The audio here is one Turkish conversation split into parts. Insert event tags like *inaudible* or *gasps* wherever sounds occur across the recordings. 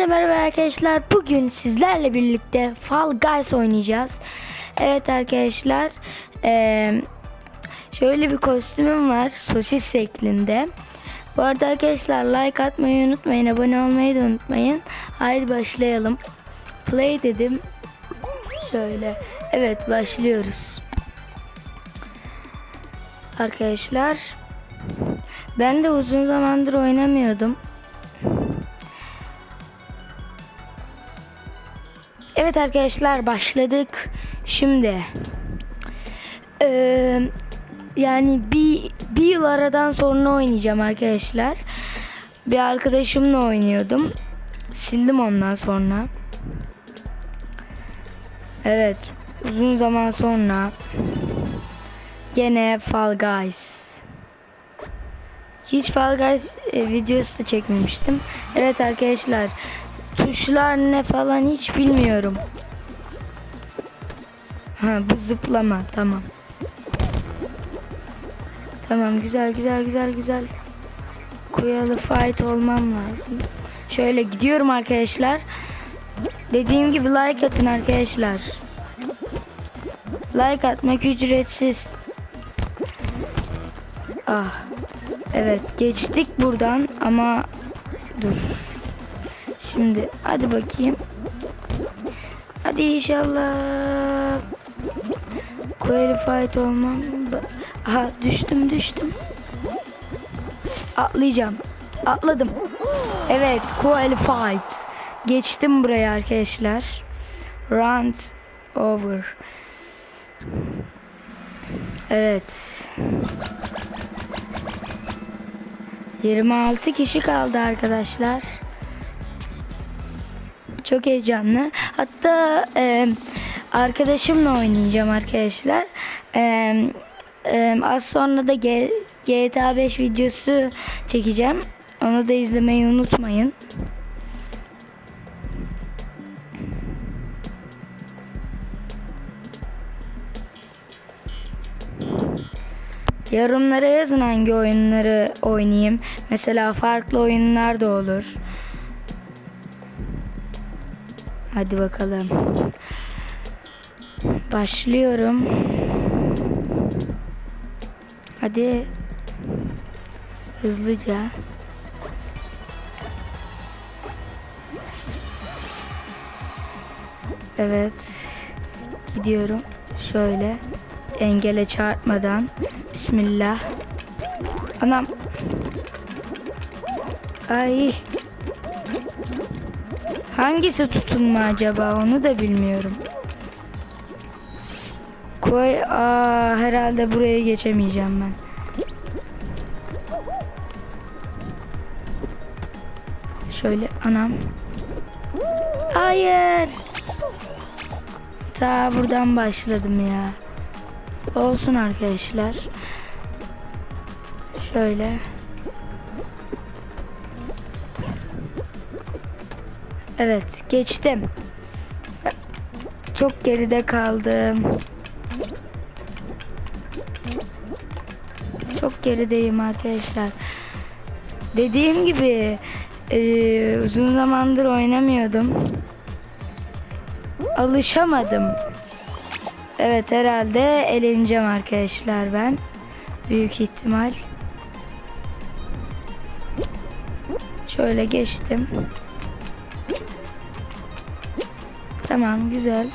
Hepinize merhaba arkadaşlar. Bugün sizlerle birlikte Fall Guys oynayacağız. Evet arkadaşlar. eee, şöyle bir kostümüm var. Sosis şeklinde. Bu arada arkadaşlar like atmayı unutmayın. Abone olmayı da unutmayın. Haydi başlayalım. Play dedim. Şöyle. Evet başlıyoruz. Arkadaşlar. Ben de uzun zamandır oynamıyordum. Evet arkadaşlar başladık. Şimdi eee, yani bir, bir yıl aradan sonra oynayacağım arkadaşlar. Bir arkadaşımla oynuyordum. Sildim ondan sonra. Evet uzun zaman sonra gene Fall Guys. Hiç Fall Guys e, videosu da çekmemiştim. Evet arkadaşlar tuşlar ne falan hiç bilmiyorum. Ha bu zıplama tamam. Tamam güzel güzel güzel güzel. Kuyalı fight olmam lazım. Şöyle gidiyorum arkadaşlar. Dediğim gibi like atın arkadaşlar. Like atmak ücretsiz. Ah. Evet geçtik buradan ama dur. Şimdi hadi bakayım. Hadi inşallah. Qualified olmam. Aha düştüm düştüm. Atlayacağım. Atladım. Evet qualified. Geçtim buraya arkadaşlar. Round over. Evet. 26 kişi kaldı arkadaşlar. Çok heyecanlı. Hatta e, arkadaşımla oynayacağım arkadaşlar. E, e, az sonra da GTA 5 videosu çekeceğim. Onu da izlemeyi unutmayın. Yorumlara yazın hangi oyunları oynayayım. Mesela farklı oyunlar da olur. Hadi bakalım. Başlıyorum. Hadi. Hızlıca. Evet. Gidiyorum. Şöyle. Engele çarpmadan. Bismillah. Anam. Ay. Hangisi tutunma acaba onu da bilmiyorum. Koy. Aa, herhalde buraya geçemeyeceğim ben. Şöyle anam. Hayır. Ta buradan başladım ya. Olsun arkadaşlar. Şöyle. Evet geçtim. Çok geride kaldım. Çok gerideyim arkadaşlar. Dediğim gibi eee, uzun zamandır oynamıyordum. Alışamadım. Evet herhalde eleneceğim arkadaşlar ben. Büyük ihtimal. Şöyle geçtim. Tamam güzel.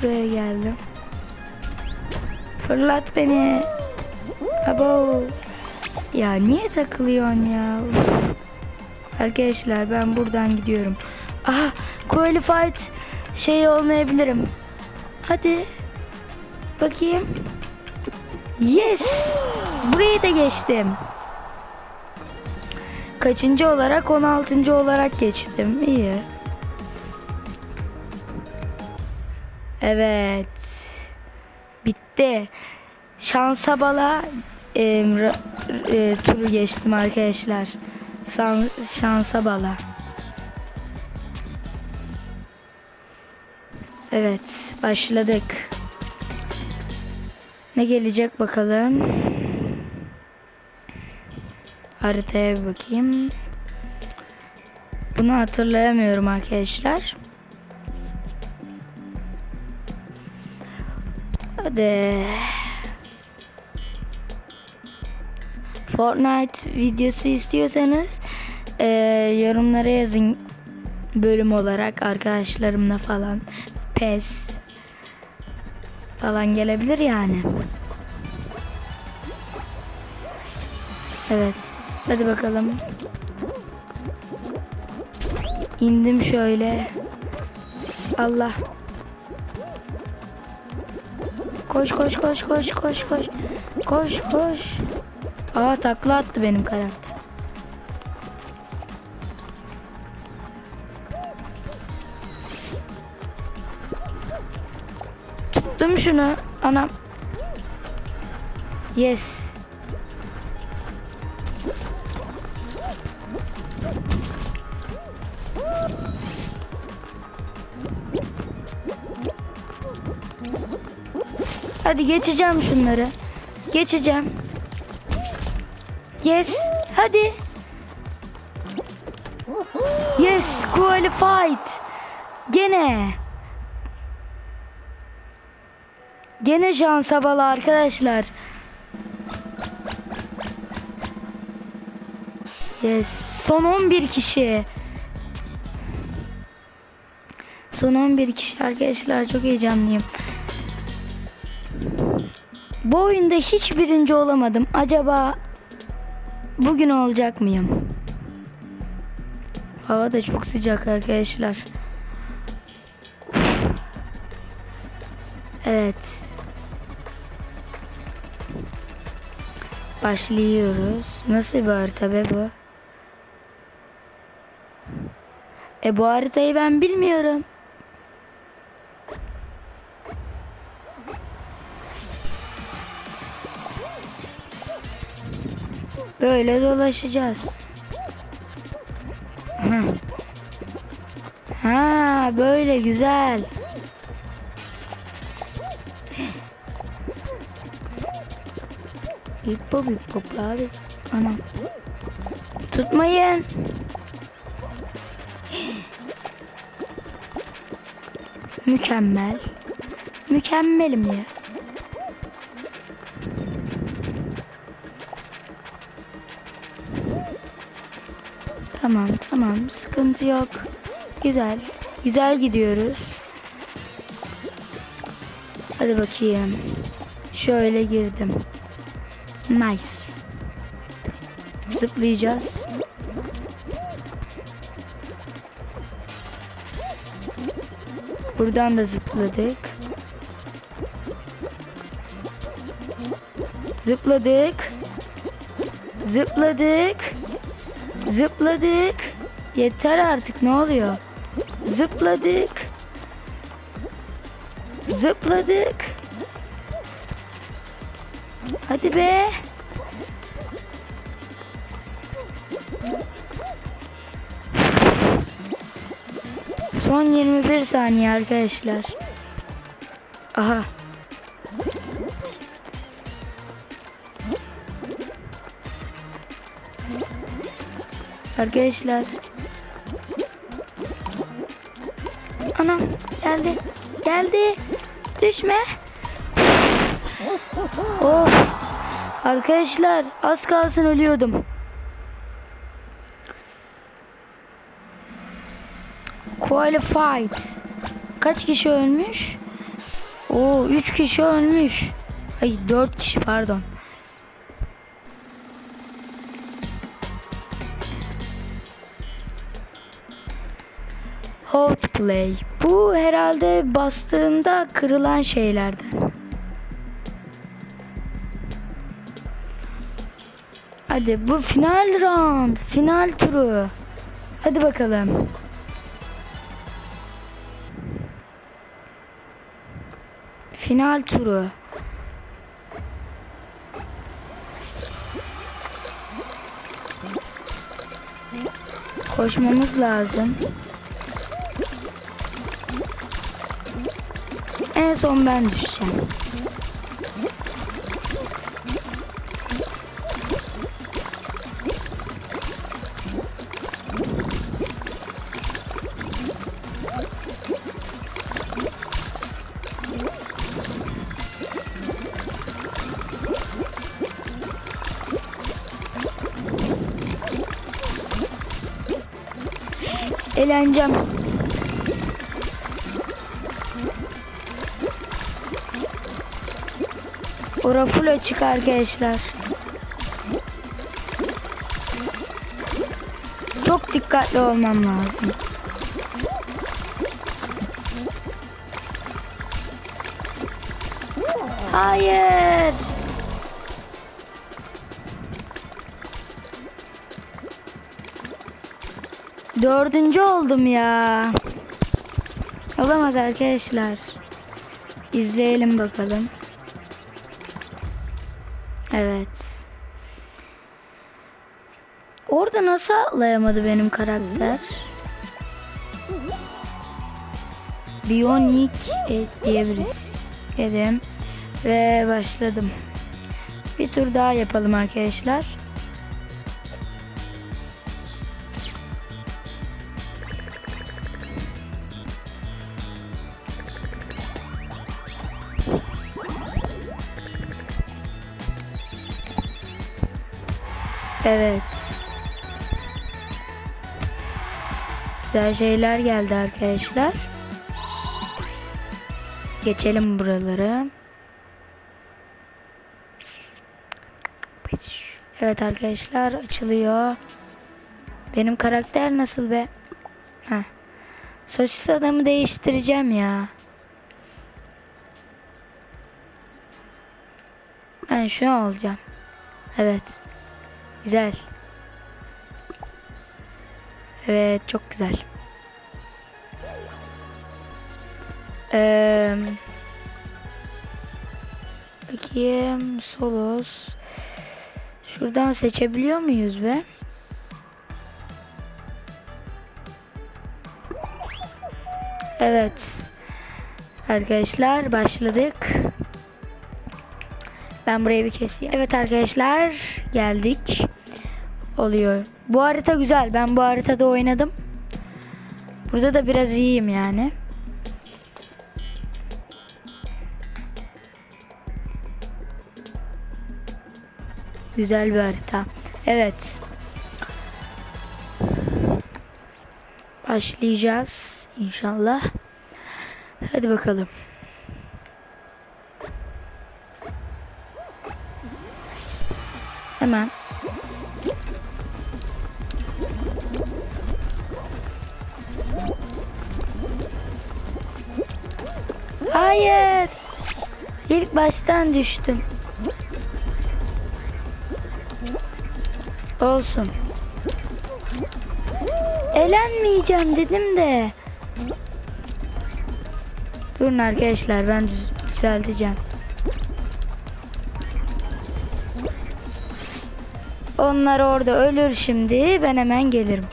Şuraya geldim. Fırlat beni. Abo. Ya niye takılıyorsun ya? Arkadaşlar ben buradan gidiyorum. Aha qualified şey olmayabilirim. Hadi. Bakayım. Yes. Burayı da geçtim. Kaçıncı olarak 16. olarak geçtim. İyi. Evet. Bitti. Şansa bala e, e, turu geçtim arkadaşlar. San- şansa bala. Evet, başladık. Ne gelecek bakalım. Haritaya bir bakayım. Bunu hatırlayamıyorum arkadaşlar. Hadi. Fortnite videosu istiyorsanız eee, yorumlara yazın bölüm olarak arkadaşlarımla falan PES falan gelebilir yani. Evet. Hadi bakalım. İndim şöyle. Allah. Koş koş koş koş koş koş. Koş koş. Aa takla attı benim karakter. Tuttum şunu. Anam. Yes. Hadi geçeceğim şunları. Geçeceğim. Yes. Hadi. Yes. Qualified. Gene. Gene şansa bala arkadaşlar. Yes. Son 11 kişi. Son 11 kişi arkadaşlar çok heyecanlıyım. Bu oyunda hiç birinci olamadım. Acaba bugün olacak mıyım? Hava da çok sıcak arkadaşlar. Evet. Başlıyoruz. Nasıl bir harita be bu? E bu haritayı ben bilmiyorum. Böyle dolaşacağız. *clears throat* Ha böyle güzel. Bip bop bip abi. Anam. Tutmayın. Mükemmel. Mükemmelim ya. Sıkıntı yok. Güzel. Güzel gidiyoruz. Hadi bakayım. Şöyle girdim. Nice. Zıplayacağız. Buradan da zıpladık. Zıpladık. Zıpladık. Zıpladık. Yeter artık ne oluyor? Zıpladık. Zıpladık. Hadi be. Son 21 saniye arkadaşlar. Aha. Arkadaşlar. Anam geldi. Geldi. Düşme. Oh. Arkadaşlar az kalsın ölüyordum. Qualified. Kaç kişi ölmüş? Oo 3 kişi ölmüş. Ay 4 kişi pardon. Hot play. Bu herhalde bastığında kırılan şeylerden. Hadi bu final round, final turu. Hadi bakalım. Final turu. Koşmamız lazım. En son ben düşeceğim. Eğleneceğim. Ora full açık arkadaşlar. Çok dikkatli olmam lazım. Hayır. Dördüncü oldum ya. Olamaz arkadaşlar. İzleyelim bakalım. Evet. Orada nasıl atlayamadı benim karakter? Bionic et diyebiliriz. Dedim. Ve başladım. Bir tur daha yapalım arkadaşlar. Evet. Güzel şeyler geldi arkadaşlar. Geçelim buraları. Evet arkadaşlar açılıyor. Benim karakter nasıl be? Heh. Sosis adamı değiştireceğim ya. Ben şu olacağım. Evet. Güzel. Evet çok güzel. Ee, bakayım solos. Şuradan seçebiliyor muyuz be? Evet. Arkadaşlar başladık. Ben burayı bir keseyim. Evet arkadaşlar geldik. Oluyor. Bu harita güzel. Ben bu haritada oynadım. Burada da biraz iyiyim yani. Güzel bir harita. Evet. Başlayacağız inşallah. Hadi bakalım. Baştan düştüm. Olsun. Elenmeyeceğim dedim de. Durun arkadaşlar ben düz düzelteceğim. Onlar orada ölür şimdi. Ben hemen gelirim.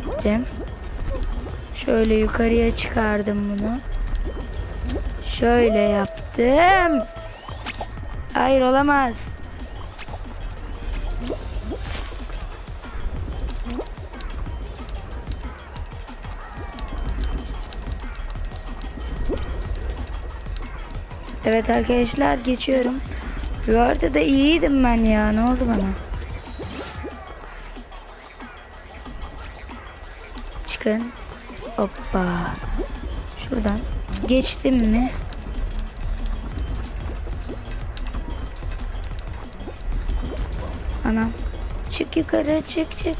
Gittim. Şöyle yukarıya çıkardım bunu. Şöyle yaptım. Hayır olamaz. Evet arkadaşlar geçiyorum. Bu arada da iyiydim ben ya. Ne oldu bana? Çıkın. Hoppa. Şuradan. Geçtim mi? Anam. Çık yukarı çık çık.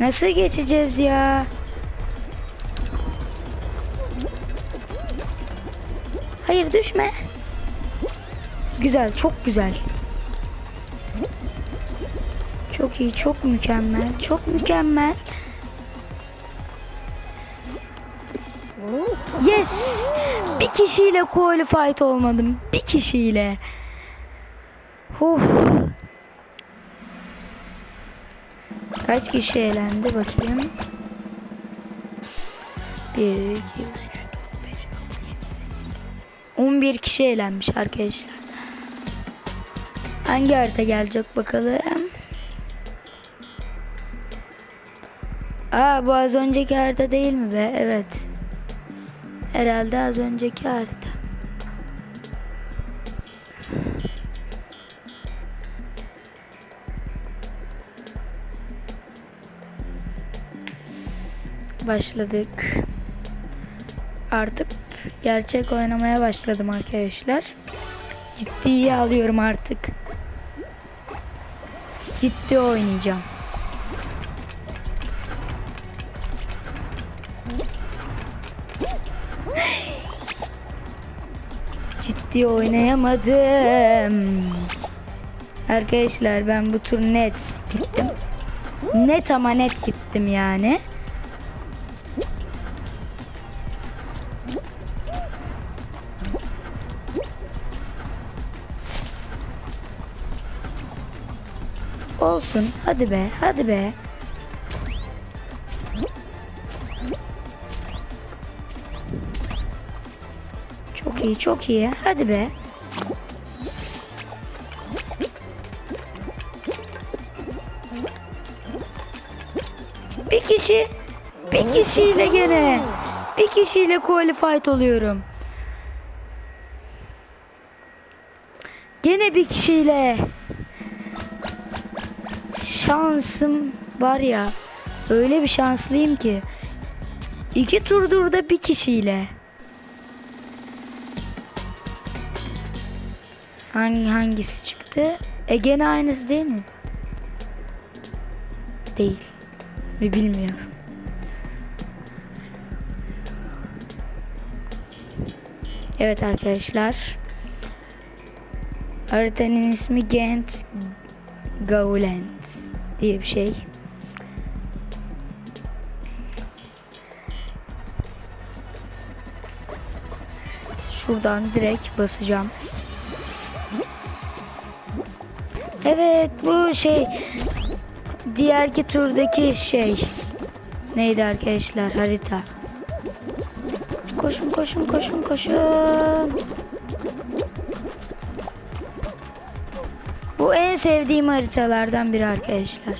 Nasıl geçeceğiz ya? Hayır düşme. Güzel, çok güzel. Çok iyi, çok mükemmel, çok mükemmel. Kişiyle qualified olmadım. Bir kişiyle. Huh. Kaç kişi eğlendi bakayım. 1, 2, 3, 4, 5, 11 kişi eğlenmiş arkadaşlar. Hangi harita gelecek bakalım. Aa bu az önceki harita değil mi be? Evet. Herhalde az önceki harita. Başladık. Artık gerçek oynamaya başladım arkadaşlar. Ciddiye alıyorum artık. Ciddi oynayacağım. Ciddi oynayamadım. Arkadaşlar ben bu tur net gittim. Net ama net gittim yani. Olsun. Hadi be. Hadi be. Çok iyi. Çok iyi. Hadi be. Bir kişi bir kişiyle gene bir kişiyle qualified oluyorum. Gene bir kişiyle şansım var ya öyle bir şanslıyım ki iki turdur da bir kişiyle hangi hangisi çıktı? E gene aynısı değil mi? Değil. Mi bilmiyorum. Evet arkadaşlar. Haritanın ismi Gent Gauland diye bir şey. Şuradan direkt basacağım. Evet bu şey diğerki turdaki şey neydi arkadaşlar harita. Koşun koşun koşun koşun. Bu en sevdiğim haritalardan biri arkadaşlar.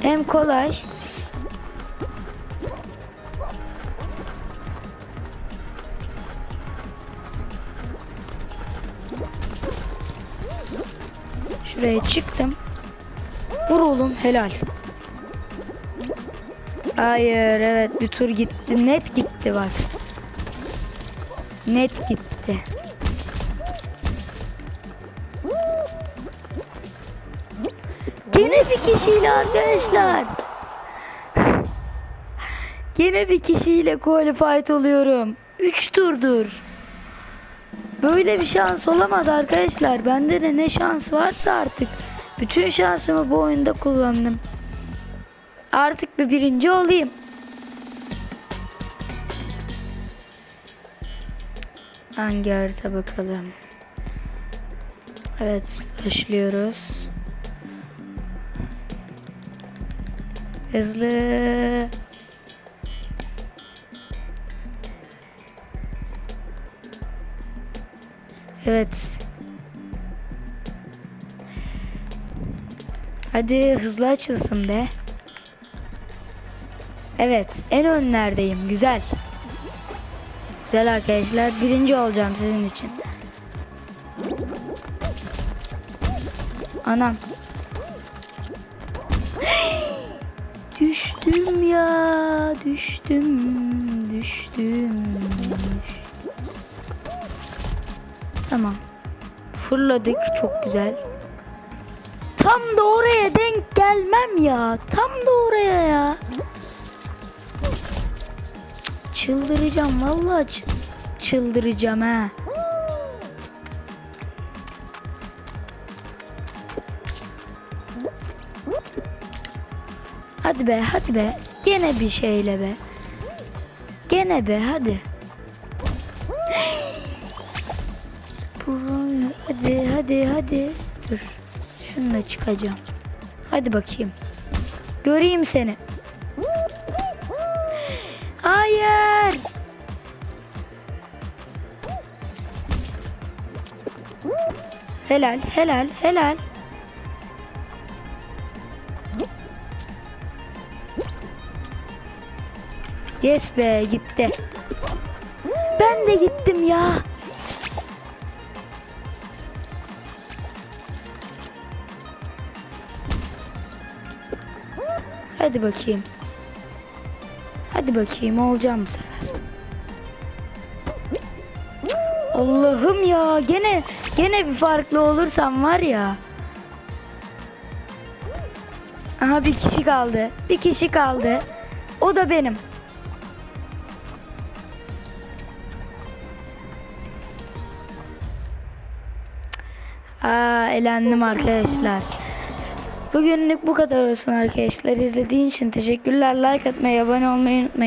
Hem kolay. Şuraya çıktım. Vur oğlum helal. Hayır evet bir tur gitti. Net gitti bak. Net gitti. Gene bir kişiyle arkadaşlar. Gene bir kişiyle qualified oluyorum. 3 turdur. Böyle bir şans olamaz arkadaşlar. Bende de ne şans varsa artık. Bütün şansımı bu oyunda kullandım. Artık bir birinci olayım. Hangi harita bakalım. Evet başlıyoruz. Hızlı. Evet. Hadi hızlı açılsın be. Evet, en önlerdeyim. Güzel. Güzel arkadaşlar. Birinci olacağım sizin için. Anam. *gasps* Düştüm ya, düştüm, düştüm. Tamam. Fırladık, çok güzel. Tam da oraya denk gelmem ya. Tam da oraya ya. Çıldıracağım vallahi çı- çıldıracağım ha. Hadi be hadi be. Gene bir şeyle be. Gene be hadi. Hadi hadi hadi. Dur. Şununla çıkacağım. Hadi bakayım. Göreyim seni. Hayır. Helal, helal, helal. Yes be gitti. Ben de gittim ya. Hadi bakayım. Hadi bakayım olacağım bu sefer. Allah'ım ya gene gene bir farklı olursam var ya. Aha bir kişi kaldı. Bir kişi kaldı. O da benim. Aa elendim arkadaşlar. Bugünlük bu kadar olsun arkadaşlar. İzlediğin için teşekkürler. Like atmayı, abone olmayı unutmayın.